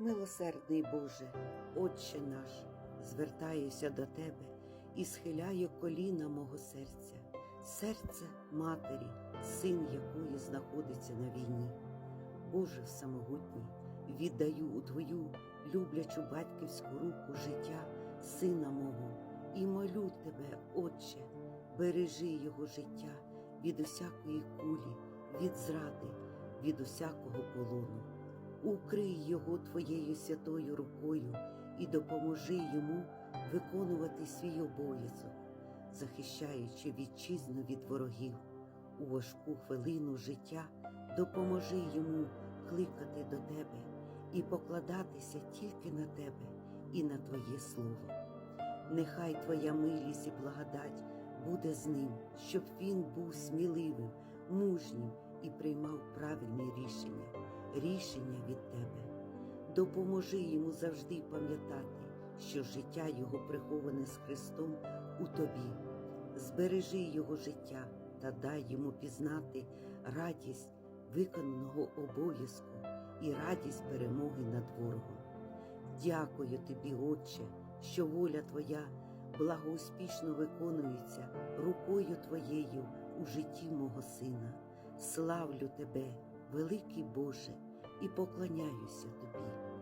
Милосердний Боже, Отче наш, звертаюся до Тебе і схиляю коліна мого серця, серце матері, син якої знаходиться на війні. Боже всемогутній, віддаю у Твою люблячу батьківську руку життя сина мого і молю Тебе, Отче, бережи його життя від усякої кулі, від зради, від усякого полону. Укрий його Твоєю святою рукою і допоможи йому виконувати свій обов'язок, захищаючи вітчизну від ворогів. У важку хвилину життя допоможи йому кликати до Тебе і покладатися тільки на Тебе і на Твоє Слово. Нехай Твоя милість і благодать буде з ним, щоб він був сміливим, мужнім і приймав правильні рішення, рішення від Тебе. Допоможи йому завжди пам'ятати, що життя його приховане з Христом у Тобі. Збережи його життя та дай йому пізнати радість виконаного обов'язку і радість перемоги над ворогом. Дякую тобі, Отче, що воля Твоя благоуспішно виконується рукою Твоєю у житті мого сина. Славлю Тебе, великий Боже, і поклоняюся Тобі.